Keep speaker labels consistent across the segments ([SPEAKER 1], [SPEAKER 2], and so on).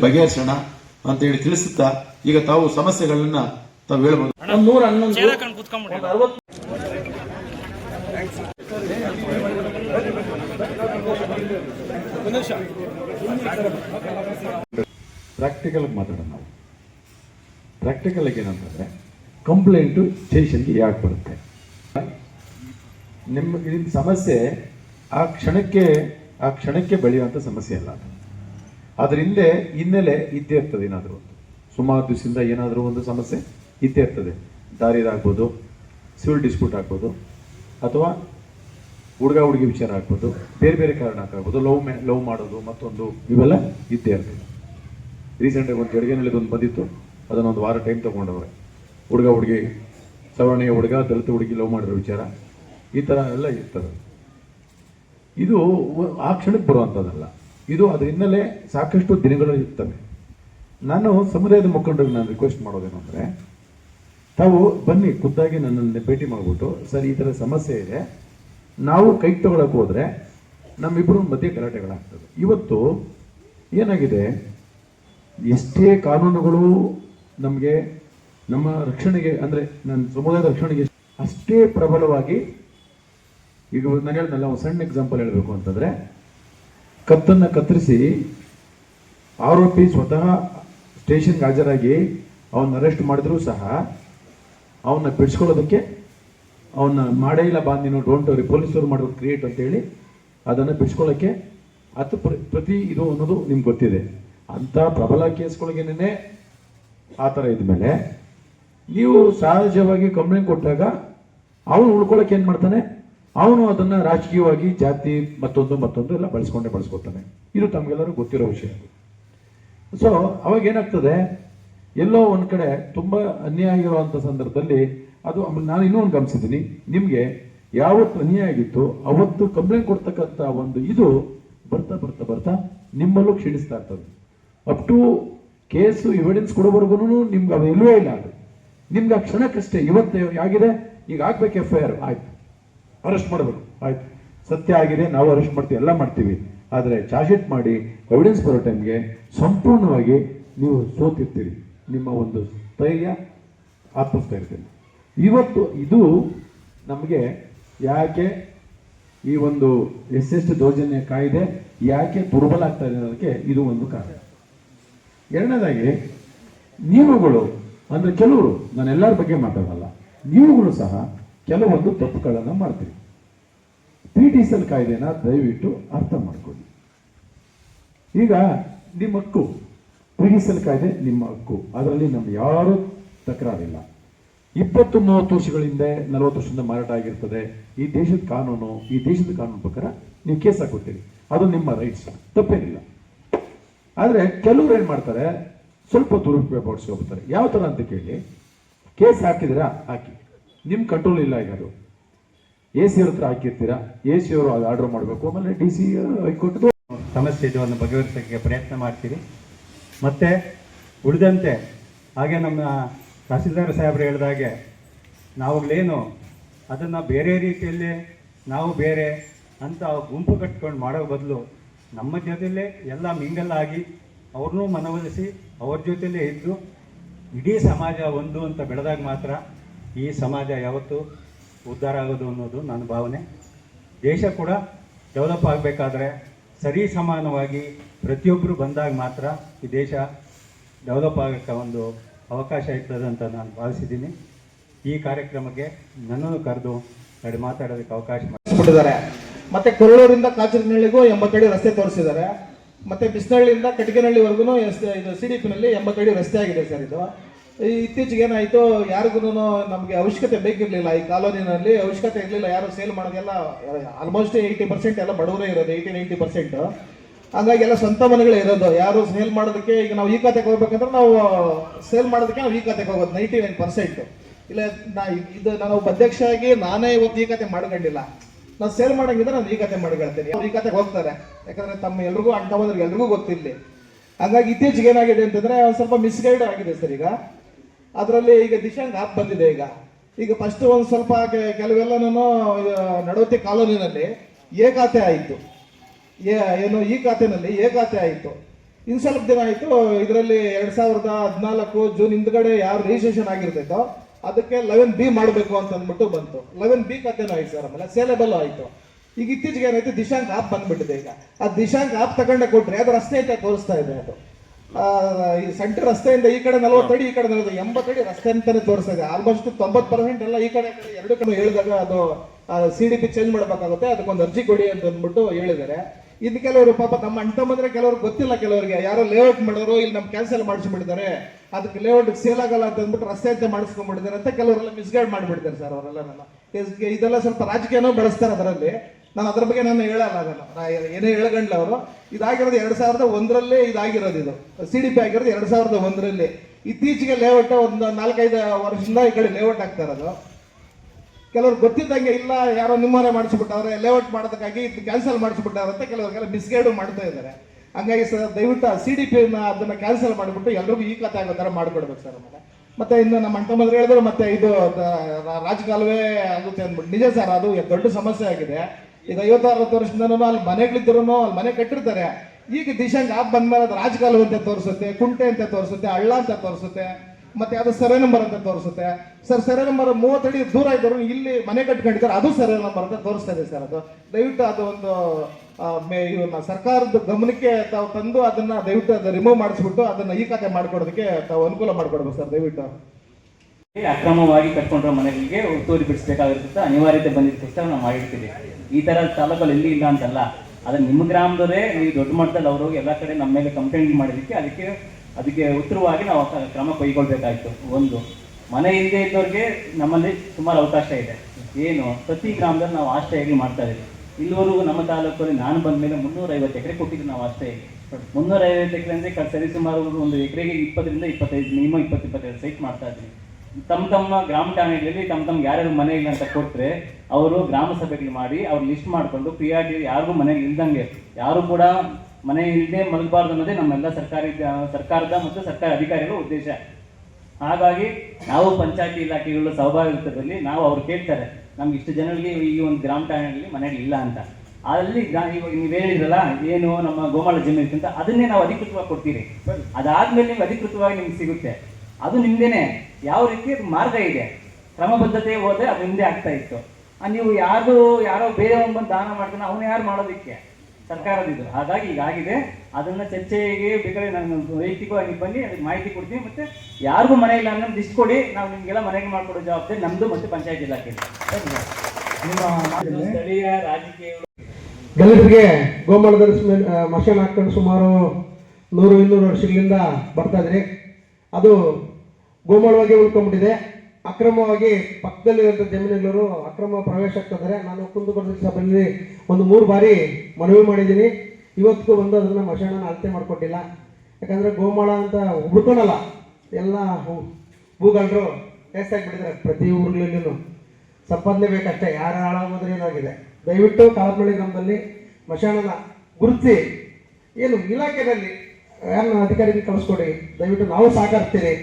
[SPEAKER 1] ಬಗೆಹರಿಸೋಣ ಅಂತ ಹೇಳಿ ತಿಳಿಸುತ್ತಾ ಈಗ ತಾವು ಸಮಸ್ಯೆಗಳನ್ನ ತಾವು ಹೇಳ್ಬೋದು.
[SPEAKER 2] ಪ್ರಾಕ್ಟಿಕಲ್ ಮಾತಾಡೋಣ ನಾವು. ಪ್ರಾಕ್ಟಿಕಲ್ ಆಗಿ ಏನಂತಂದ್ರೆ ಕಂಪ್ಲೇಂಟು ಸ್ಟೇಷನ್ಗೆ ಯಾಕೆ ಬರುತ್ತೆ? ನಿಮ್ಮ ನಿಮ್ಮ ಸಮಸ್ಯೆ ಆ ಕ್ಷಣಕ್ಕೆ ಆ ಕ್ಷಣಕ್ಕೆ ಬೆಳೆಯುವಂಥ ಸಮಸ್ಯೆ ಅಲ್ಲ ಅದು. ಅದ್ರ ಹಿಂದೆ ಹಿನ್ನೆಲೆ ಇದ್ದೇ ಇರ್ತದೆ ಏನಾದರೂ ಒಂದು. ಸುಮಾರು ದಿವಸದಿಂದ ಏನಾದರೂ ಒಂದು ಸಮಸ್ಯೆ ಇದ್ದೇ ಇರ್ತದೆ. ದಾರಿದಾಗ್ಬೋದು ಸಿವಿಲ್ ಡಿಸ್ಪ್ಯೂಟ್ ಆಗ್ಬೋದು, ಅಥವಾ ಹುಡುಗ ಹುಡುಗಿ ವಿಚಾರ ಆಗ್ಬೋದು, ಬೇರೆ ಬೇರೆ ಕಾರಣ ಆಗ್ಬೋದು, ಲವ್ ಮೆ, ಲವ್ ಮಾಡೋದು ಮತ್ತೊಂದು ಇವೆಲ್ಲ ಇದ್ದೇ ಇರ್ತದೆ. ರೀಸೆಂಟಾಗಿ ಒಂದು ಜಡ್ಗೆನಲ್ಲಿ ಒಂದು ಬಂದಿತ್ತು, ಅದನ್ನ ಒಂದು ವಾರ ಟೈಮ್ ತೊಗೊಂಡವ್ರೆ. ಹುಡುಗ ಹುಡುಗಿ, ಸವರ್ಣೀಯ ಹುಡುಗ, ದಲಿತ ಹುಡುಗಿ ಲವ್ ಮಾಡಿರೋ ವಿಚಾರ, ಈ ಥರ ಎಲ್ಲ ಇರ್ತದೆ. ಇದು ಆ ಕ್ಷಣಕ್ಕೆ ಬರುವಂಥದ್ದಲ್ಲ ಇದು ಅದ್ರ ಹಿನ್ನೆಲೆ ಸಾಕಷ್ಟು ದಿನಗಳು ಇರ್ತವೆ. ನಾನು ಸಮುದಾಯದ ಮುಖಂಡರಿಗೆ ನಾನು ರಿಕ್ವೆಸ್ಟ್ ಮಾಡೋದೇನು ಅಂದರೆ, ತಾವು ಬನ್ನಿ, ಖುದ್ದಾಗಿ ನನ್ನನ್ನು ಭೇಟಿ ಮಾಡಿಬಿಟ್ಟು, ಸರ್, ಈ ಥರ ಸಮಸ್ಯೆ ಇದೆ. ನಾವು ಕೈ ತಗೊಳಕ್ಕೆ ಹೋದರೆ ನಮ್ಮಿಬ್ಬರು ಮಧ್ಯೆ ಗಲಾಟೆಗಳಾಗ್ತದೆ ಇವತ್ತು ಏನಾಗಿದೆ? ಎಷ್ಟೇ ಕಾನೂನುಗಳು ನಮಗೆ ನಮ್ಮ ರಕ್ಷಣೆಗೆ, ಅಂದರೆ ನನ್ನ ಸಮುದಾಯದ ರಕ್ಷಣೆಗೆ ಅಷ್ಟೇ ಪ್ರಬಲವಾಗಿ, ಈಗ ನಾನು ಹೇಳಿದ್ನಲ್ಲ, ಒಂದು ಸಣ್ಣ ಎಕ್ಸಾಂಪಲ್ ಹೇಳಬೇಕು ಅಂತಂದರೆ ಕತ್ತನ್ನು ಕತ್ತರಿಸಿ ಆರೋಪಿ ಸ್ವತಃ ಸ್ಟೇಷನ್ಗೆ ಹಾಜರಾಗಿ ಅವನ್ನ ಅರೆಸ್ಟ್ ಮಾಡಿದ್ರೂ ಸಹ ಅವನ್ನ ಬಿಡಿಸ್ಕೊಳ್ಳೋದಕ್ಕೆ ಅವನ್ನ ಮಾಡೇ ಇಲ್ಲ ಬಾ ನೀನು ಡೋಂಟ್ ಅವ್ರಿ ಪೊಲೀಸರು ಮಾಡೋದು ಕ್ರಿಯೇಟ್ ಅಂತೇಳಿ ಅದನ್ನು ಬಿಡಿಸ್ಕೊಳ್ಳೋಕ್ಕೆ ಅದು ಪ್ರ- ಪ್ರತಿ ಇದು ಅನ್ನೋದು ನಿಮ್ಗೆ ಗೊತ್ತಿದೆ. ಅಂಥ ಪ್ರಬಲ ಕೇಸ್ಗಳಿಗೇನೆ ಆ ಥರ ಇದ್ಮೇಲೆ ನೀವು ಸಹಜವಾಗಿ ಕಂಪ್ಲೇಂಟ್ ಕೊಟ್ಟಾಗ ಅವನು ಉಳ್ಕೊಳ್ಳೋಕೆ ಏನು ಮಾಡ್ತಾನೆ? ಅವನು ಅದನ್ನು ರಾಜಕೀಯವಾಗಿ, ಜಾತಿ ಮತ್ತೊಂದು ಮತ್ತೊಂದು ಎಲ್ಲ ಬಳಸ್ಕೊಂಡೇ ಬಳಸ್ಕೊತಾನೆ. ಇದು ತಮಗೆಲ್ಲರೂ ಗೊತ್ತಿರೋ ವಿಷಯ. ಸೊ ಅವಾಗ ಏನಾಗ್ತದೆ? ಎಲ್ಲೋ ಒಂದು ಕಡೆ ತುಂಬಾ ಅನ್ಯಾಯ ಆಗಿರುವಂತ ಸಂದರ್ಭದಲ್ಲಿ ಅದು ನಾನು ಇನ್ನೂ ಒಂದು ಗಮನಿಸಿದ್ದೀನಿ ನಿಮಗೆ ಯಾವತ್ತು ಅನ್ಯಾಯ ಆಗಿತ್ತು ಅವತ್ತು ಕಂಪ್ಲೇಂಟ್ ಕೊಡ್ತಕ್ಕಂಥ ಒಂದು ಇದು ಬರ್ತಾ ಬರ್ತಾ ಬರ್ತಾ ನಿಮ್ಮಲ್ಲೂ ಕ್ಷೀಣಿಸ್ತಾ ಇರ್ತದೆ. ಅಪ್ ಟು ಕೇಸು ಎವಿಡೆನ್ಸ್ ಕೊಡೋವರೆಗೂ ನಿಮ್ಗೆ ಅದು ಇಲ್ಲ ಅದು. ನಿಮ್ಗೆ ಆ ಕ್ಷಣಕ್ಕಷ್ಟೇ ಇವತ್ತು ಆಗಿದೆ, ಈಗ ಆಗ್ಬೇಕು ಎಫ್ ಐ ಆರ್ ಆಯ್ತು. ಅರೆಸ್ಟ್ ಮಾಡಬೇಕು. ಆಯ್ತು. ಸತ್ಯ ಆಗಿದೆ, ನಾವು ಅರೆಸ್ಟ್ ಮಾಡ್ತೀವಿ, ಎಲ್ಲ ಮಾಡ್ತೀವಿ. ಆದರೆ ಚಾರ್ಜ್ ಶೀಟ್ ಮಾಡಿ ಎವಿಡೆನ್ಸ್ ಬರೋ ಟೈಮ್ಗೆ ಸಂಪೂರ್ಣವಾಗಿ ನೀವು ಸೋತಿರ್ತೀರಿ. ನಿಮ್ಮ ಒಂದು ಸ್ಥೈರ್ಯ, ಆತ್ಮಸ್ಥೈರ್ಯದಲ್ಲಿ. ಇವತ್ತು ಇದು ನಮಗೆ ಯಾಕೆ ಈ ಒಂದು ಎಸ್ ಎಸ್ ದೌರ್ಜನ್ಯ ಕಾಯ್ದೆ ಯಾಕೆ ದುರ್ಬಲ ಆಗ್ತಾ ಇದೆ ಅನ್ನೋದಕ್ಕೆ ಇದು ಒಂದು ಕಾರಣ. ಎರಡನೇದಾಗಿ, ನೀವುಗಳು, ಅಂದರೆ ಕೆಲವರು ನಾನು ಎಲ್ಲರ ಬಗ್ಗೆ ಮಾತಾಡಲ್ಲ. ನೀವುಗಳು ಸಹ ಕೆಲವೊಂದು ತಪ್ಪುಗಳನ್ನು ಮಾಡ್ತೀವಿ. ಪಿ ಟಿ ಸೆಲ್ ಕಾಯ್ದೆನ ದಯವಿಟ್ಟು ಅರ್ಥ ಮಾಡ್ಕೊಳ್ಳಿ. ಈಗ ನಿಮ್ಮ ಹಕ್ಕು. ಪಿ ಟಿ ಸೆಲ್ ಕಾಯ್ದೆ ನಿಮ್ಮ ಹಕ್ಕು. ಅದರಲ್ಲಿ ನಮ್ಗೆ ಯಾರೂ ತಕರಾರಿಲ್ಲ. ಇಪ್ಪತ್ತು ಮೂವತ್ತು ವರ್ಷಗಳಿಂದ ನಲವತ್ತು ವರ್ಷದಿಂದ ಮಾರಾಟ ಆಗಿರ್ತದೆ. ಈ ದೇಶದ ಕಾನೂನು, ಈ ದೇಶದ ಕಾನೂನು ಪ್ರಕಾರ ನೀವು ಕೇಸ್ ಹಾಕೊಡ್ತೀರಿ ಅದು ನಿಮ್ಮ ರೈಟ್ಸ್ ತಪ್ಪೇನಿಲ್ಲ. ಆದರೆ ಕೆಲವ್ರು ಏನು ಮಾಡ್ತಾರೆ? ಸ್ವಲ್ಪ ದುರುಪಯೋಗ ಪಡಿಸ್ಕೊಳ್ತಾರೆ ಯಾವ ಥರ ಅಂತ ಕೇಳಿ. ಕೇಸ್ ಹಾಕಿದಿರಾ ಹಾಕಿ. ನಿಮ್ಮ ಕಂಟ್ರೋಲ್ ಇಲ್ಲ ಈಗ ಅದು ಎ ಸಿ ಅವ್ರ ಹತ್ರ ಹಾಕಿರ್ತೀರಾ? ಎ ಸಿ ಅವರು ಅದು ಆರ್ಡರ್ ಮಾಡಬೇಕು. ಆಮೇಲೆ ಡಿ ಸಿ ಹೈಕೋರ್ಟ್ದು
[SPEAKER 3] ಸಮಸ್ಯೆ ಇದು, ಅದನ್ನು ಬಗೆಹರಿಸೋಕ್ಕೆ ಪ್ರಯತ್ನ ಮಾಡ್ತೀವಿ. ಮತ್ತು ಉಳಿದಂತೆ, ಹಾಗೆ ನಮ್ಮ ತಹಸೀಲ್ದಾರ್ ಸಾಹೇಬರು ಹೇಳಿದಾಗೆ ನಾವುಗಳೇನು ಅದನ್ನು ಬೇರೆ ರೀತಿಯಲ್ಲಿ ನಾವು ಬೇರೆ ಅಂತ ಗುಂಪು ಕಟ್ಕೊಂಡು ಮಾಡೋ ಬದಲು ನಮ್ಮ ಜೊತೆಯಲ್ಲೇ ಎಲ್ಲ ಮಿಂಗಲ್ ಆಗಿ ಅವ್ರನ್ನೂ ಮನವೊಲಿಸಿ ಅವ್ರ ಜೊತೆಯಲ್ಲೇ ಇದ್ದು ಇಡೀ ಸಮಾಜ ಒಂದು ಅಂತ ಬೆಳೆದಾಗ ಮಾತ್ರ ಈ ಸಮಾಜ ಯಾವತ್ತೂ ಉದ್ಧಾರ ಆಗೋದು ಅನ್ನೋದು ನನ್ನ ಭಾವನೆ. ದೇಶ ಕೂಡ ಡೆವಲಪ್ ಆಗಬೇಕಾದ್ರೆ ಸರಿ ಸಮಾನವಾಗಿ ಪ್ರತಿಯೊಬ್ಬರು ಬಂದಾಗ ಮಾತ್ರ ಈ ದೇಶ ಡೆವಲಪ್ ಆಗೋಕ್ಕೆ ಒಂದು ಅವಕಾಶ ಇರ್ತದೆ ಅಂತ ನಾನು ಭಾವಿಸಿದ್ದೀನಿ. ಈ ಕಾರ್ಯಕ್ರಮಕ್ಕೆ ನನ್ನನ್ನು ಕರೆದು ಕಡೆ ಮಾತಾಡೋದಕ್ಕೆ ಅವಕಾಶ
[SPEAKER 4] ಮಾಡಿಬಿಟ್ಟಿದ್ದಾರೆ ಮತ್ತು ಕೊರಳೂರಿಂದ ಕಾಚರನಹಳ್ಳಿಗೂ ಎಂಬತ್ತಡಿ ರಸ್ತೆ ತೋರಿಸಿದ್ದಾರೆ. ಮತ್ತೆ ಬಿಸ್ನಹಳ್ಳಿಯಿಂದ ಕಟಗಿನಹಳ್ಳಿವರೆಗೂ ಇದು ಸಿ ಡಿ ಪಿನಲ್ಲಿ ಎಂಬತ್ತಡಿ ರಸ್ತೆ ಆಗಿದೆ ಸರ್ ಇದು. ಇತ್ತೀಚೆಗೆ ಏನಾಯಿತು ಯಾರಿಗೂ ನಮಗೆ ಅವಶ್ಯಕತೆ ಬೇಕಿರಲಿಲ್ಲ. ಈ ಕಾಲೋನಿನಲ್ಲಿ ಅವಶ್ಯಕತೆ ಇರಲಿಲ್ಲ. ಯಾರು ಸೇಲ್ ಮಾಡೋದೆಲ್ಲ ಆಲ್ಮೋಸ್ಟ್ ಏಯ್ಟಿ ಪರ್ಸೆಂಟ್ ಎಲ್ಲ ಬಡವರೇ ಇರೋದು ಏಯ್ಟಿ ನೈಂಟಿ ಪರ್ಸೆಂಟ್ ಹಂಗಾಗಿ ಎಲ್ಲ ಸ್ವಂತ ಮನೆಗಳೇ ಇರೋದು. ಯಾರು ಸೇಲ್ ಮಾಡೋದಕ್ಕೆ, ಈಗ ನಾವು ಈ ಖಾತೆಗೆ ಹೋಗ್ಬೇಕಂದ್ರೆ ನಾವು ಸೇಲ್ ಮಾಡೋದಕ್ಕೆ ನಾವು ಈ ಖಾತೆಗೆ ಹೋಗೋದು ನೈಂಟಿ ನೈನ್ ಪರ್ಸೆಂಟ್ ಇಲ್ಲ, ನಾ ಇದು ನಾನು ಅಧ್ಯಕ್ಷ ಆಗಿ ನಾನೇ ಇವತ್ತು ಈ ಖಾತೆ ಮಾಡ್ಕೊಂಡಿಲ್ಲ. ನಾನು ಸೇಲ್ ಮಾಡೋಂಗಿದ್ರೆ ನಾನು ಈ ಖಾತೆ ಮಾಡ್ಕೊಳ್ತೀನಿ. ಅವ್ರು ಈ ಖಾತೆಗೆ ಹೋಗ್ತಾರೆ. ಯಾಕಂದ್ರೆ ತಮ್ಮ ಎಲ್ರಿಗೂ ಅಣ್ಣ ಎಲ್ರಿಗೂ ಗೊತ್ತಿರಲಿ. ಹಂಗಾಗಿ ಇತ್ತೀಚೆಗೆ ಏನಾಗಿದೆ ಅಂತಂದ್ರೆ ಸ್ವಲ್ಪ ಮಿಸ್ಗೈಡ್ ಆಗಿದೆ ಸರ್ ಈಗ. ಅದರಲ್ಲಿ ಈಗ ದಿಶಾಂಗ್ ಆಪ್ ಬಂದಿದೆ ಈಗ. ಈಗ ಫಸ್ಟ್ ಒಂದು ಸ್ವಲ್ಪ ಕೆಲವೆಲ್ಲನೂ ನಡವತಿ ಕಾಲೋನಿನಲ್ಲಿ ಎ ಖಾತೆ ಆಯಿತು ಏನು, ಈ ಖಾತೆನಲ್ಲಿ ಎ ಖಾತೆ ಆಯಿತು. ಇನ್ ಸ್ವಲ್ಪ ದಿನ ಆಯಿತು, ಇದರಲ್ಲಿ ಎರಡ್ ಸಾವಿರದ ಹದಿನಾಲ್ಕು ಜೂನ್ ಹಿಂದ್ಗಡೆ ಯಾರು ರಿಜಿಸ್ಟ್ರೇಷನ್ ಆಗಿರ್ತೈತೋ, ಅದಕ್ಕೆ ಲೆವೆನ್ ಬಿ ಮಾಡಬೇಕು ಅಂತ ಅಂದ್ಬಿಟ್ಟು ಬಂತು. ಲೆವೆನ್ ಬಿ ಖಾತೆನೂ ಆಯ್ತು ಸರ್ ಆಮೇಲೆ ಸೇಲೆಬಲ್ ಆಯಿತು. ಈಗ ಇತ್ತೀಚೆಗೆ ಏನಾಯ್ತು, ದಿಶಾಂಕ್ ಆಪ್ ಬಂದ್ಬಿಟ್ಟಿದೆ ಈಗ. ಆ ದಿಶಾಂಕ್ ಆಪ್ ತಗೊಂಡೆ ಕೊಟ್ರೆ ಅದು ರಸ್ತೆ ಐತೆ ತೋರಿಸ್ತಾ ಇದೆ ಅದು. ಈ ಸೆಂಟರ್ ರಸ್ತೆಯಿಂದ ಈ ಕಡೆ ನಲವತ್ತಡಿ ಈ ಕಡೆ ನಲವತ್ತು ಅಡಿ ರಸ್ತೆ ಅಂತಾನೆ ತೋರಿಸ್ತಾ ಆಲ್ಮೋಸ್ಟ್ ತೊಂಬತ್ತು ಪರ್ಸೆಂಟ್ ಎಲ್ಲ ಈ ಕಡೆ ಕಡೆ ಎರಡು ಕಡೆ ಹೇಳಿದಾಗ ಅದು ಸಿ ಡಿ ಪಿ ಚೇಂಜ್ ಮಾಡಬೇಕಾಗುತ್ತೆ. ಅದಕ್ಕೊಂದು ಅರ್ಜಿ ಕೊಡಿ ಅಂತ ಅಂದ್ಬಿಟ್ಟು ಹೇಳಿದ್ದಾರೆ. ಇದು ಕೆಲವರು ಪಾಪ ನಮ್ಮ ಅಣ್ಣ ತಮ್ಮಂದ್ರೆ ಕೆಲವ್ರಿಗೆ ಗೊತ್ತಿಲ್ಲ ಕೆಲವರಿಗೆ. ಯಾರೋ ಲೇಔಟ್ ಮಾಡೋರು ಇಲ್ಲಿ ನಮ್ಮ ಕ್ಯಾನ್ಸಲ್ ಮಾಡಿಸ್ಬಿಡ್ತಾರೆ ಅದಕ್ಕೆ ಲೇಔಟ್ ಸೇಲ್ ಆಗಲ್ಲ ಅಂತ ಅಂದ್ಬಿಟ್ಟು ರಸ್ತೆ ಅಂತ ಮಾಡಿಸ್ಕೊಂಡ್ಬಿಡ್ತಾರೆ ಅಂತ ಕೆಲವರೆಲ್ಲ ಮಿಸ್ಗೈಡ್ ಮಾಡಿಬಿಡ್ತಾರೆ ಸರ್ ಅವರೆಲ್ಲ ಇದೆಲ್ಲ ಸ್ವಲ್ಪ ರಾಜಕೀಯನೂ ಬೆಳೆಸ್ತಾರೆ ಅದರಲ್ಲಿ. ನಾನು ಅದ್ರ ಬಗ್ಗೆ ನಾನು ಹೇಳಲ್ಲ ಅದನ್ನು. ಏನೇ ಹೇಳಗಂಡ್ಲ ಅವರು, ಇದಾಗಿರೋದು ಎರಡು ಸಾವಿರದ ಒಂದರಲ್ಲೇ ಇದಾಗಿರೋದು ಇದು. ಸಿ ಡಿ ಪಿ ಆಗಿರೋದು ಎರಡು ಸಾವಿರದ ಒಂದರಲ್ಲಿ. ಇತ್ತೀಚೆಗೆ ಲೇಔಟ್ ಒಂದು ನಾಲ್ಕೈದು ವರ್ಷದಿಂದ ಈ ಕಡೆ ಲೇಔಟ್ ಆಗ್ತಾ ಇರೋದು. ಕೆಲವರು ಗೊತ್ತಿದ್ದಂಗೆ ಇಲ್ಲ, ಯಾರೋ ನಿಮ್ಮನೆ ಮಾಡಿಸ್ಬಿಟ್ಟವ್ರೆ ಲೇಔಟ್ ಮಾಡೋದಕ್ಕಾಗಿ ಇದು ಕ್ಯಾನ್ಸಲ್ ಮಾಡಿಸ್ಬಿಟ್ಟಾರಂತೆ ಅಂತ ಕೆಲವರಿಗೆಲ್ಲ ಮಿಸ್ಗೈಡು ಮಾಡ್ತಾ ಇದ್ದಾರೆ. ಹಂಗಾಗಿ ಸರ್, ದಯವಿಟ್ಟು ಸಿ ಡಿ ಪಿ ಅದನ್ನು ಕ್ಯಾನ್ಸಲ್ ಮಾಡಿಬಿಟ್ಟು ಎಲ್ರಿಗೂ ಈ ಕಥೆ ಆಗೋ ಥರ ಮಾಡಿಕೊಡ್ಬೇಕು ಸರ್ ಮತ್ತೆ ಮತ್ತೆ ಇನ್ನು ನಮ್ಮ ಅಣ್ಣ ಹೇಳಿದ್ರು, ಮತ್ತೆ ಇದು ರಾಜಕಾಲುವೆ ಆಗುತ್ತೆ ಅಂದ್ಬಿಟ್ಟು. ನಿಜ ಸರ್, ಅದು ದೊಡ್ಡ ಸಮಸ್ಯೆ ಆಗಿದೆ. ಈಗ ಐವತ್ತು ಅರವತ್ತು ವರ್ಷದಿಂದ ಅಲ್ಲಿ ಮನೆಗಳಿದ್ರು ಅಲ್ಲಿ ಮನೆ ಕಟ್ಟಿರ್ತಾರೆ. ಈಗ ದಿಶಾಂಗ್ ಆಪ್ ಬಂದ್ಮೇಲೆ ಅದು ರಾಜಕಾಲು ಅಂತ ತೋರಿಸುತ್ತೆ, ಕುಂಟೆ ಅಂತ ತೋರಿಸುತ್ತೆ, ಹಳ್ಳ ಅಂತ ತೋರಿಸುತ್ತೆ, ಮತ್ತೆ ಅದು ಸರ್ವೆ ನಂಬರ್ ಅಂತ ತೋರಿಸುತ್ತೆ. ಸರ್ ಸರ್ವೆ ನಂಬರ್ ಮೂವತ್ತಡಿ ದೂರ ಇದ್ದರು ಇಲ್ಲಿ ಮನೆ ಕಟ್ಕೊಂಡಿದ್ದಾರೆ, ಅದು ಸರ್ವೆ ನಂಬರ್ ಅಂತ ತೋರಿಸ್ತಾ ಇದೆ ಸರ್ ಅದು. ದಯವಿಟ್ಟು ಅದು ಒಂದು ಇವನ್ನ ಸರ್ಕಾರದ ಗಮನಕ್ಕೆ ತಾವು ತಂದು ಅದನ್ನ ದಯವಿಟ್ಟು ಅದು ರಿಮೂವ್ ಮಾಡಿಸ್ಬಿಟ್ಟು ಅದನ್ನ ಈ ಖಾತೆ ಮಾಡ್ಕೊಡೋದಕ್ಕೆ ತಾವು ಅನುಕೂಲ ಮಾಡ್ಕೊಡ್ಬೇಕು ಸರ್, ದಯವಿಟ್ಟು.
[SPEAKER 5] ಅಕ್ರಮವಾಗಿ ಕಟ್ಕೊಂಡಿರೋ ಮನೆಗಳಿಗೆ ಒತ್ತುವರಿ ಬಿಡಿಸಬೇಕಾಗಿರುತ್ತೆ ಅನಿವಾರ್ಯತೆ ಬಂದಿದ್ದ ನಾವು ಮಾಡಿರ್ತೀವಿ. ಈ ಥರ ತಾಲೂಕಲ್ಲಿ ಎಲ್ಲಿ ಇಲ್ಲ ಅಂತಲ್ಲ. ಆದರೆ ನಿಮ್ಮ ಗ್ರಾಮದವರೇ ನೀವು ದೊಡ್ಡ ಮಟ್ಟದಲ್ಲಿ ಅವರು ಎಲ್ಲ ಕಡೆ ನಮ್ಮ ಮೇಲೆ ಕಂಪ್ಲೇಂಟ್ ಮಾಡಿದಕ್ಕೆ ಅದಕ್ಕೆ ಅದಕ್ಕೆ ಉತ್ತರವಾಗಿ ನಾವು ಕ್ರಮ ಕೈಗೊಳ್ಬೇಕಾಯ್ತು. ಒಂದು, ಮನೆ ಹಿಂದೆ ಇದ್ದವ್ರಿಗೆ ನಮ್ಮಲ್ಲಿ ಸುಮಾರು ಅವಕಾಶ ಇದೆ. ಏನು, ಪ್ರತಿ ಗ್ರಾಮದಲ್ಲಿ ನಾವು ಆಶ್ರಯ ಮಾಡ್ತಾ ಇದ್ದೀವಿ? ಇಲ್ಲಿವರೆಗೂ ನಮ್ಮ ತಾಲೂಕಲ್ಲಿ ನಾನು ಬಂದ ಮೇಲೆ ಮುನ್ನೂರ ಐವತ್ತು ಎಕರೆ ಕೊಟ್ಟಿದ್ದು ನಾವು ಆಶ್ರಯ ಮುನ್ನೂರ ಐವತ್ತು ಎಕರೆ ಅಂದರೆ ಸರಿಸುಮಾರು ಒಂದು ಎಕರೆಗೆ ಇಪ್ಪತ್ತರಿಂದ ಇಪ್ಪತ್ತೈದು ಮಿನಿಮಮ್ ಇಪ್ಪತ್ತು, ಇಪ್ಪತ್ತೈದು ಸೈಟ್ ಮಾಡ್ತಾ ಇದ್ದೀವಿ. ತಮ್ಮ ತಮ್ಮ ಗ್ರಾಮ ಠಾಣೆಗಳಲ್ಲಿ ತಮ್ಮ ತಮ್ಮ ಯಾರ್ಯಾರು ಮನೆ ಇಲ್ಲ ಅಂತ ಕೊಟ್ಟರೆ ಅವರು ಗ್ರಾಮ ಸಭೆಗಳು ಮಾಡಿ ಅವ್ರು ಲಿಸ್ಟ್ ಮಾಡ್ಕೊಂಡು ಪ್ರಿಯಾಗಿ ಯಾರಿಗೂ ಮನೆಗೆ ಇಲ್ದಂಗೆ, ಯಾರು ಕೂಡ ಮನೆ ಇಲ್ಲದೆ ಮಲಗಬಾರ್ದು ಅನ್ನೋದೇ ನಮ್ಮೆಲ್ಲ ಸರ್ಕಾರಿ, ಸರ್ಕಾರದ ಮತ್ತು ಸರ್ಕಾರಿ ಅಧಿಕಾರಿಗಳ ಉದ್ದೇಶ. ಹಾಗಾಗಿ ನಾವು ಪಂಚಾಯತಿ ಇಲಾಖೆಗಳ ಸಹಭಾಗಿತ್ವದಲ್ಲಿ ನಾವು ಅವ್ರು ಕೇಳ್ತಾರೆ, ನಮ್ಗೆ ಇಷ್ಟು ಜನರಿಗೆ ಈ ಒಂದು ಗ್ರಾಮ ಠಾಣೆಗಳಲ್ಲಿ ಮನೆಗೆ ಇಲ್ಲ ಅಂತ. ಅಲ್ಲಿ ಇವಾಗ ನೀವು ಹೇಳಿದ್ರಲ್ಲ, ಏನು ನಮ್ಮ ಗೋಮಾಳ ಜಮೀನು ಅಂತ, ಅದನ್ನೇ ನಾವು ಅಧಿಕೃತವಾಗಿ ಕೊಡ್ತೀರಿ. ಅದಾದ್ಮೇಲೆ ನಿಮ್ಗೆ ಅಧಿಕೃತವಾಗಿ ನಿಮ್ಗೆ ಸಿಗುತ್ತೆ. ಅದು ನಿಮ್ದೇನೆ. ಯಾವ ರೀತಿ ಮಾರ್ಗ ಇದೆ? ಕ್ರಮಬದ್ಧತೆ ಹೋದ್ರೆ ಅದು ನಿಮ್ದೇ ಆಗ್ತಾ ಇತ್ತು. ನೀವು ಯಾರು ಯಾರೋ ಬೇರೆ ಬಂದು ದಾನ ಮಾಡ್ತಾನೆ ಅವನು ಯಾರು ಮಾಡೋದಕ್ಕೆ? ಸರ್ಕಾರದಿದ್ರು ಹಾಗಾಗಿ ಈಗ ಆಗಿದೆ. ಅದನ್ನ ಚರ್ಚೆಗೆ ಬೇಕಾದ್ರೆ ನಾನು ವೈಯಕ್ತಿಕವಾಗಿ ಬನ್ನಿ ಅದಕ್ಕೆ ಮಾಹಿತಿ ಕೊಡ್ತೀನಿ. ಮತ್ತೆ ಯಾರಿಗೂ ಮನೆ ಇಲ್ಲ ಅನ್ನೋ ಲಿಸ್ಟ್ ಕೊಡಿ. ನಾವು ನಿಮ್ಗೆಲ್ಲ ಮನೆಗೆ ಮಾಡ್ಕೊಡೋ ಜವಾಬ್ದಾರಿ ನಮ್ದು ಮತ್ತೆ ಪಂಚಾಯತ್ ಇಲಾಖೆ ಸ್ಥಳೀಯ ರಾಜಕೀಯ
[SPEAKER 6] ದಲಿತರಿಗೆ ಗೋಮಾಳದಲ್ಲಿ ಸ್ಮೆ- ಆ, ಮಶಾನ ಹಾಕೊಂಡು ಸುಮಾರು ನೂರು ಇನ್ನೂರು ವರ್ಷಗಳಿಂದ ಬರ್ತಾ ಇದ್ರಿ ಅದು ಗೋಮಾಳವಾಗಿ ಉಳ್ಕೊಂಡ್ಬಿಟ್ಟಿದೆ. ಅಕ್ರಮವಾಗಿ ಪಕ್ಕದಲ್ಲಿರುವಂಥ ಜಮೀನುಗಳವರು ಅಕ್ರಮ ಪ್ರವೇಶ ಆಗ್ತಿದ್ದಾರೆ. ನಾನು ಕುಂದುಕೊರತೆ ಸಭೆಯಲ್ಲಿ ಒಂದು ಮೂರು ಬಾರಿ ಮನವಿ ಮಾಡಿದ್ದೀನಿ. ಇವತ್ತಿಗೂ ಬಂದು ಅದನ್ನು ಮಶಾಣನ ಅಳತೆ ಮಾಡಿಕೊಟ್ಟಿಲ್ಲ. ಯಾಕಂದರೆ ಗೋಮಾಳ ಅಂತ ಹುಡ್ಕೊಳಲ್ಲ. ಎಲ್ಲ ಭೂಗಳ್ರು ಆಗಿಬಿಟ್ಟಿದ್ದಾರೆ ಪ್ರತಿ ಊರುಗಳಲ್ಲೂ ಸಂಪಾದನೆ ಬೇಕಷ್ಟೇ, ಯಾರು ಹಾಳಾಗೋದ್ರೆ ಏನಾಗಿದೆ. ದಯವಿಟ್ಟು ಕಾಲಮಳ್ಳಿ ಗ್ರಾಮದಲ್ಲಿ ಮಶಾನನ ಗುರುತಿಸಿ. ಏನು ಇಲಾಖೆಯಲ್ಲಿ ಯಾರನ್ನ ಅಧಿಕಾರಿಗೆ ಕಳಿಸ್ಕೊಡಿ. ದಯವಿಟ್ಟು ನಾವು ಸಹಕರಿಸ್ತೀರಿ.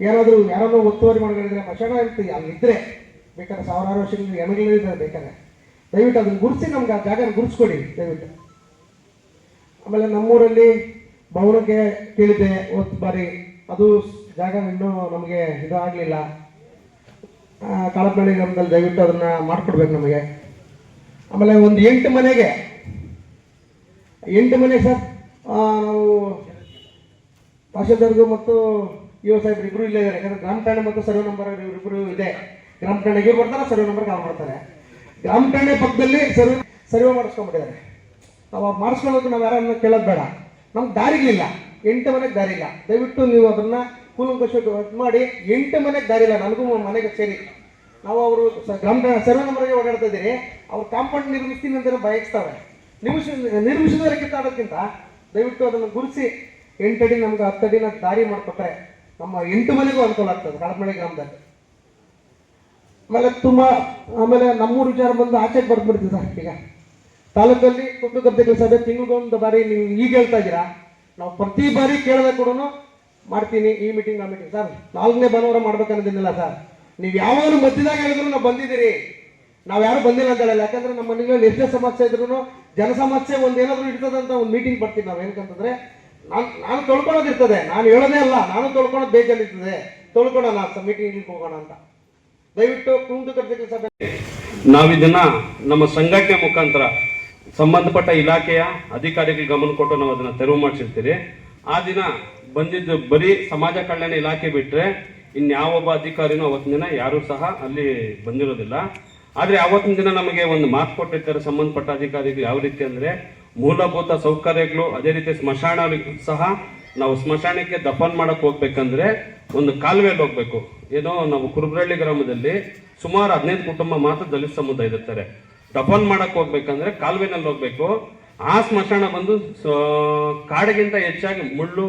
[SPEAKER 6] ಏನಾದರೂ ಯಾರಾದರೂ ಒತ್ತುವರಿ ಮಾಡ್ಕೊಂಡಿದ್ರೆ ಮಶಾನ ಅಲ್ಲಿ ಅಲ್ಲಿದ್ದರೆ ಬೇಕಾದ್ರೆ ಸಾವಿರಾರು ವರ್ಷಗಳಿಂದ ಎಣಗಳಿದ್ದಾರೆ ಬೇಕಾದ್ರೆ. ದಯವಿಟ್ಟು ಅದನ್ನು ಗುರ್ಸಿ ನಮ್ಗೆ ಆ ಜಾಗನ ಗುರುಸ್ಕೊಡಿ ದಯವಿಟ್ಟು. ಆಮೇಲೆ ನಮ್ಮೂರಲ್ಲಿ ಭವನಕ್ಕೆ ಕೇಳಿದ್ದೆ ಒಂದು ಬಾರಿ, ಅದು ಜಾಗ ಇನ್ನೂ ನಮಗೆ ಇದಾಗಲಿಲ್ಲ. ಕಾಳಪಳ್ಳಿ ಗ್ರಾಮದಲ್ಲಿ ದಯವಿಟ್ಟು ಅದನ್ನ ಮಾಡಿಕೊಡ್ಬೇಕು ನಮಗೆ. ಆಮೇಲೆ ಒಂದು ಎಂಟು ಮನೆಗೆ, ಎಂಟು ಮನೆ ಸರ್ ನಾವು ಪಾಶದರ್ಗು ಮತ್ತು ಇವ ಸಾಹೇಬ್ರು ಇಬ್ರು ಇಲ್ಲೇ ಇದ್ದಾರೆ ಯಾಕಂದ್ರೆ ಗ್ರಾಮ ಠಾಣೆ ಮತ್ತು ಸರ್ವೆ ನಂಬರ್ ಇವ್ರಿಬ್ರು ಇದೆ. ಗ್ರಾಮ ಠಾಣೆಗೆ ಇವ್ರು ಬರ್ತಾರೆ, ಸರ್ವೆ ನಂಬರ್ ಕಾಲ್ ಮಾಡ್ತಾರೆ ಗ್ರಾಮ ಠಾಣೆ ಪಕ್ಕದಲ್ಲಿ ಸರ್ವೆ ಸರ್ವೆ ಮಾಡಿಸ್ಕೊಂಡ್ಬಿಟ್ಟಿದ್ದಾರೆ. ನಾವು ಅವ್ರು ಮಾಡಿಸ್ಕೊಳ್ಳೋದು ನಾವು ಯಾರನ್ನ ಕೇಳೋದು ಬೇಡ. ನಮ್ಗೆ ದಾರಿಗಳಿಲ್ಲ. ಎಂಟು ಮನೆಗೆ ದಾರಿ ಇಲ್ಲ ದಯವಿಟ್ಟು ನೀವು ಅದನ್ನ ಕೂಲಂಕಷ ಇದು ಮಾಡಿ ಎಂಟು ಮನೆಗೆ ದಾರಿ ಇಲ್ಲ ನನಗೂ ಮನೆಗೆ ಸೇರಿ ನಾವು ಅವರು ಗ್ರಾಮ ಸರ್ವೆ ನಂಬರ್ಗೆ ಓಡಾಡ್ತಾ ಇದ್ದೀರಿ. ಅವ್ರು ಕಾಂಪೌಂಡ್ ನಿರ್ಮಿಸ್ತೀನಿ ಅಂತ ಬಯಸ್ತಾವೆ ನಿಮಿಷ ನಿರ್ಮಿಸಿದ್ರೆ ಕಿತ್ತಾಡೋದಕ್ಕಿಂತ ದಯವಿಟ್ಟು ಅದನ್ನು ಗುರುತಿಸಿ ಎಂಟಡಿ ನಮ್ಗೆ ಹತ್ತಡಿನ ದಾರಿ ಮಾಡಿಕೊಟ್ರೆ ನಮ್ಮ ಎಂಟು ಮನೆಗೂ ಅನುಕೂಲ ಆಗ್ತದೆ ಕಳಪಳೆ ಗ್ರಾಮದಲ್ಲಿ. ಆಮೇಲೆ ತುಂಬ, ಆಮೇಲೆ ನಮ್ಮೂರು ವಿಚಾರ ಬಂದು ಆಚೆಗೆ ಬರ್ದ್ಬಿಡ್ತೀವಿ ಸರ್ ಈಗ. ತಾಲೂಕಲ್ಲಿ ಕುಟುಂಬ ಗದ್ದೆ ಕೆಲಸ ಸಭೆ ತಿಂಗಳಿಗೊಂದು ಬಾರಿ ನೀವು ಈಗ ಹೇಳ್ತಾ ಇದ್ದೀರಾ? ನಾವು ಪ್ರತಿ ಬಾರಿ ಕೇಳದೆ ಕೂಡ ಮಾಡ್ತೀನಿ ಈ ಮೀಟಿಂಗ್ ಆ ಮೀಟಿಂಗ್ ಸರ್, ನಾಲ್ಕನೇ ಭಾನುವಾರ ಮಾಡ್ಬೇಕನ್ನೋದಿಲ್ಲ ಸರ್. ನೀವು ಯಾವಾಗಲೂ ಮಧ್ಯದಾಗ ಹೇಳಿದ್ರು ನಾವು ಬಂದಿದ್ದೀರಿ. ನಾವು ಯಾರು ಬಂದಿಲ್ಲ ಅಂತ ಹೇಳಲ್ಲ. ಯಾಕಂದ್ರೆ ನಮ್ಮ ಮನೆಗಳಲ್ಲಿ ಎಷ್ಟೇ ಸಮಸ್ಯೆ ಇದ್ರು ಜನ ಸಮಸ್ಯೆ ಒಂದು ಏನಾದರೂ ಇರ್ತದಂತ ಒಂದು ಮೀಟಿಂಗ್ ಬರ್ತೀವಿ ನಾವು. ಏನಕ್ಕಂತಂದ್ರೆ ನಾನು ನಾನು ತೊಳ್ಕೊಳೋದಿರ್ತದೆ ನಾನು ಹೇಳೋದೇ ಅಲ್ಲ. ನಾನು ತೊಳ್ಕೊಳೋದು ಬೇಜಾರಿರ್ತದೆ ತೊಳ್ಕೊಳೋಣ ಮೀಟಿಂಗ್ ಹೋಗೋಣ ಅಂತ. ದಯವಿಟ್ಟು ಕುಂದು ಕರ್ತಕ್ಕೆ ಸಭೆ.
[SPEAKER 7] ನಾವಿದನ್ನ ನಮ್ಮ ಸಂಘಟನೆ ಮುಖಾಂತರ ಸಂಬಂಧಪಟ್ಟ ಇಲಾಖೆಯ ಅಧಿಕಾರಿಗಳಿಗೆ ಗಮನ ಕೊಟ್ಟು ನಾವು ಅದನ್ನ ತೆರವು ಮಾಡಿಸಿರ್ತೀರಿ. ಆ ದಿನ ಬಂದಿದ್ದು ಬರೀ ಸಮಾಜ ಕಲ್ಯಾಣ ಇಲಾಖೆ ಬಿಟ್ಟರೆ ಇನ್ಯಾವೊಬ್ಬ ಅಧಿಕಾರಿನೂ ಅವತ್ತಿನ ದಿನ ಯಾರೂ ಸಹ ಅಲ್ಲಿ ಬಂದಿರೋದಿಲ್ಲ. ಆದರೆ ಅವತ್ತಿನ ದಿನ ನಮಗೆ ಒಂದು ಮಾತು ಕೊಟ್ಟಿರ್ತಾರೆ ಸಂಬಂಧಪಟ್ಟ ಅಧಿಕಾರಿಗಳು ಯಾವ ರೀತಿ ಅಂದ್ರೆ ಮೂಲಭೂತ ಸೌಕರ್ಯಗಳು, ಅದೇ ರೀತಿ ಸ್ಮಶಾನ ಸಹ ನಾವು ಸ್ಮಶಾನಕ್ಕೆ ದಫನ್ ಮಾಡಕ್ ಹೋಗ್ಬೇಕಂದ್ರೆ ಒಂದು ಕಾಲುವೆಯಲ್ಲಿ ಹೋಗ್ಬೇಕು. ಏನೋ ನಾವು ಕುರುಬ್ರಳ್ಳಿ ಗ್ರಾಮದಲ್ಲಿ ಸುಮಾರು ಹದಿನೈದು ಕುಟುಂಬ ಮಾತ್ರ ದಲಿತ ಸಮುದಾಯ ಇರ್ತಾರೆ ದಫನ್ ಮಾಡಕ್ ಹೋಗ್ಬೇಕಂದ್ರೆ ಕಾಲುವೆನಲ್ಲಿ ಹೋಗ್ಬೇಕು. ಆ ಸ್ಮಶಾನ ಬಂದು ಕಾಡಿಗಿಂತ ಹೆಚ್ಚಾಗಿ ಮುಳ್ಳು,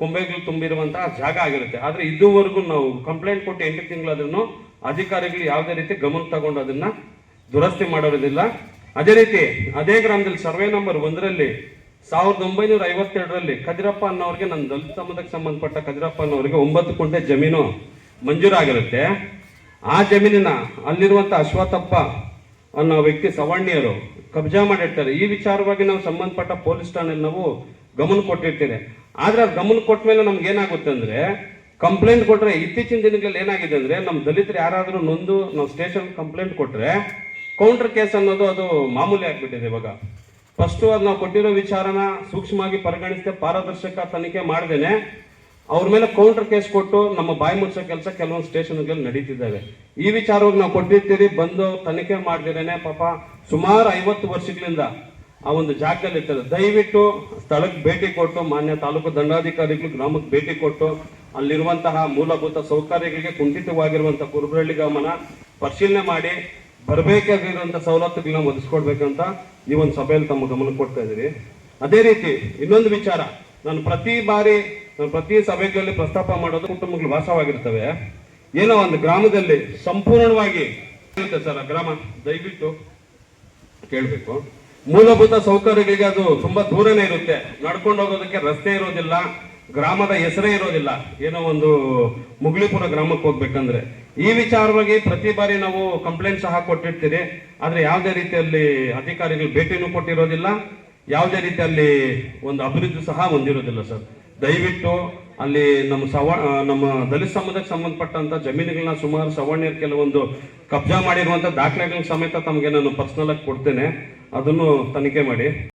[SPEAKER 7] ಕೊಂಬೆಗಳು ತುಂಬಿರುವಂತಹ ಜಾಗ ಆಗಿರುತ್ತೆ. ಆದ್ರೆ ಇದುವರೆಗೂ ನಾವು ಕಂಪ್ಲೇಂಟ್ ಕೊಟ್ಟು ಎಂಟು ತಿಂಗಳಾದ್ರೂ ಅಧಿಕಾರಿಗಳು ಯಾವುದೇ ರೀತಿ ಗಮನ ತಗೊಂಡು ಅದನ್ನ ದುರಸ್ತಿ ಮಾಡೋದಿಲ್ಲ. ಅದೇ ರೀತಿ ಅದೇ ಗ್ರಾಮದಲ್ಲಿ ಸರ್ವೆ ನಂಬರ್ ಒಂದರಲ್ಲಿ ಸಾವಿರದ ಒಂಬೈನೂರ ಐವತ್ತೆರಡರಲ್ಲಿ ಕದಿರಪ್ಪ ಅನ್ನೋರಿಗೆ ನನ್ನ ದಲಿತ ಸಂಬಂಧಕ್ಕೆ ಸಂಬಂಧಪಟ್ಟ ಕದಿರಪ್ಪ ಅನ್ನೋರಿಗೆ ಒಂಬತ್ತು ಕುಂಟೆ ಜಮೀನು ಮಂಜೂರಾಗಿರುತ್ತೆ ಆ ಜಮೀನಿನ ಅಲ್ಲಿರುವಂಥ ಅಶ್ವಥಪ್ಪ ಅನ್ನೋ ವ್ಯಕ್ತಿ ಸವರ್ಣಿಯರು ಕಬ್ಜಾ ಮಾಡಿರ್ತಾರೆ. ಈ ವಿಚಾರವಾಗಿ ನಾವು ಸಂಬಂಧಪಟ್ಟ ಪೊಲೀಸ್ ಠಾಣೆಯಲ್ಲಿ ನಾವು ಗಮನ ಕೊಟ್ಟಿರ್ತೀವಿ. ಆದ್ರೆ ಅದು ಗಮನ ಕೊಟ್ಟ ಮೇಲೆ ನಮ್ಗೆ ಏನಾಗುತ್ತೆ ಅಂದ್ರೆ ಕಂಪ್ಲೇಂಟ್ ಕೊಟ್ರೆ ಇತ್ತೀಚಿನ ದಿನಗಳಲ್ಲಿ ಏನಾಗಿದೆ ಅಂದ್ರೆ ನಮ್ಮ ದಲಿತರು ಯಾರಾದರೂ ನೊಂದು, ನಾವು ಸ್ಟೇಷನ್ ಕಂಪ್ಲೇಂಟ್ ಕೊಟ್ರೆ ಕೌಂಟರ್ ಕೇಸ್ ಅನ್ನೋದು ಅದು ಮಾಮೂಲಿ ಆಗಿಬಿಟ್ಟಿದೆ ಇವಾಗ. ಫಸ್ಟ್ ಅದು ನಾವು ಕೊಟ್ಟಿರೋ ವಿಚಾರನ ಸೂಕ್ಷ್ಮವಾಗಿ ಪರಿಗಣಿಸದೆ ಪಾರದರ್ಶಕ ತನಿಖೆ ಮಾಡ್ದೇನೆ. ಅವ್ರ ಮೇಲೆ ಕೌಂಟರ್ ಕೇಸ್ ಕೊಟ್ಟು ನಮ್ಮ ಬಾಯಿ ಮುಚ್ಚೋ ಕೆಲಸ ಕೆಲವೊಂದು ಸ್ಟೇಷನ್ಗಳಲ್ಲಿ ನಡೀತಿದ್ದಾವೆ. ಈ ವಿಚಾರವಾಗಿ ನಾವು ಕೊಟ್ಟಿರ್ತೀರಿ, ಬಂದು ತನಿಖೆ ಮಾಡ್ದಿರೇನೆ ಪಾಪ ಸುಮಾರು ಐವತ್ತು ವರ್ಷಗಳಿಂದ ಆ ಒಂದು ಜಾಗದಲ್ಲಿ ಇರ್ತದೆ ದಯವಿಟ್ಟು ಸ್ಥಳಕ್ಕೆ ಭೇಟಿ ಕೊಟ್ಟು, ಮಾನ್ಯ ತಾಲೂಕು ದಂಡಾಧಿಕಾರಿಗಳು ಗ್ರಾಮಕ್ಕೆ ಭೇಟಿ ಕೊಟ್ಟು, ಅಲ್ಲಿರುವಂತಹ ಮೂಲಭೂತ ಸೌಕರ್ಯಗಳಿಗೆ ಕುಂಠಿತವಾಗಿರುವಂತಹ ಕುರುಬರಳ್ಳಿ ಗಮನ ಪರಿಶೀಲನೆ ಮಾಡಿ ಬರಬೇಕಾಗಿರುವಂತ ಸವಲತ್ತುಗಳನ್ನ ಒದಗಿಸ್ಕೊಡ್ಬೇಕಂತ ಈ ಒಂದು ಸಭೆಯಲ್ಲಿ ತಮ್ಮ ಗಮನ ಕೊಡ್ತಾ ಇದ್ದೀರಿ. ಅದೇ ರೀತಿ ಇನ್ನೊಂದು ವಿಚಾರ, ನಾನು ಪ್ರತಿ ಬಾರಿ, ನಾನು ಪ್ರತಿ ಸಭೆಗಳಲ್ಲಿ ಪ್ರಸ್ತಾಪ ಮಾಡೋದು ಕುಟುಂಬಗಳು ವಾಸವಾಗಿರ್ತವೆ. ಏನೋ ಒಂದು ಗ್ರಾಮದಲ್ಲಿ ಸಂಪೂರ್ಣವಾಗಿ ಸರ್ ಗ್ರಾಮ, ದಯವಿಟ್ಟು ಕೇಳಬೇಕು. ಮೂಲಭೂತ ಸೌಕರ್ಯಗಳಿಗೆ ಅದು ತುಂಬಾ ದೂರನೇ ಇರುತ್ತೆ. ನಡ್ಕೊಂಡು ಹೋಗೋದಕ್ಕೆ ರಸ್ತೆ ಇರೋದಿಲ್ಲ. ಗ್ರಾಮದ ಹೆಸರೇ ಇರೋದಿಲ್ಲ. ಏನೋ ಒಂದು ಮುಗ್ಲಿಪುರ ಗ್ರಾಮಕ್ಕೆ ಹೋಗ್ಬೇಕಂದ್ರೆ. ಈ ವಿಚಾರವಾಗಿ ಪ್ರತಿ ಬಾರಿ ನಾವು ಕಂಪ್ಲೇಂಟ್ ಸಹ ಕೊಟ್ಟಿರ್ತೀರಿ. ಆದ್ರೆ ಯಾವುದೇ ರೀತಿಯಲ್ಲಿ ಅಧಿಕಾರಿಗಳು ಭೇಟಿನೂ ಕೊಟ್ಟಿರೋದಿಲ್ಲ. ಯಾವುದೇ ರೀತಿಯಲ್ಲಿ ಒಂದು ಅಭಿವೃದ್ಧಿ ಸಹ ಹೊಂದಿರೋದಿಲ್ಲ ಸರ್. ದಯವಿಟ್ಟು ಅಲ್ಲಿ ನಮ್ಮ ಸವ, ನಮ್ಮ ದಲಿತ ಸಮುದಾಯಕ್ಕೆ ಸಂಬಂಧಪಟ್ಟಂತ ಜಮೀನುಗಳನ್ನ ಸುಮಾರು ಸವರ್ಣಿಯರ್ ಕೆಲವೊಂದು ಕಬ್ಜಾ ಮಾಡಿರುವಂಥ ದಾಖಲೆಗಳ ಸಮೇತ ತಮಗೆ ನಾನು ಪರ್ಸ್ನಲ್ ಆಗಿ ಕೊಡ್ತೇನೆ. ಅದನ್ನು ತನಿಖೆ ಮಾಡಿ.